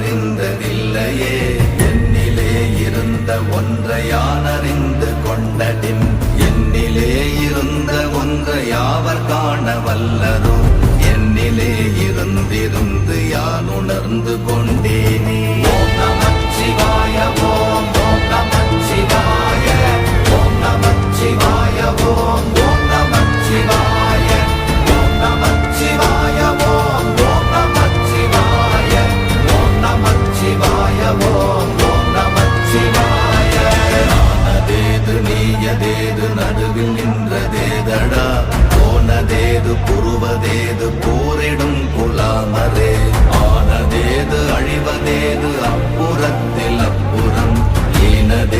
ஒன்றையானறிந்ததில்லையே. என்னிலே இருந்த ஒன்றையானறிந்து கொண்டதின் என்னிலே இருந்த ஒன்றையாவர் காண வல்லதோ என்னிலே இருந்திருந்து யான் உணர்ந்து கொண்ட நடுவில் நின்றதேதடா? போனதேது புருவதேது போரிடும் புலாமரே. ஆனதேது அழிவதேது அப்புறத்தில் அப்புறம். ஈனதேது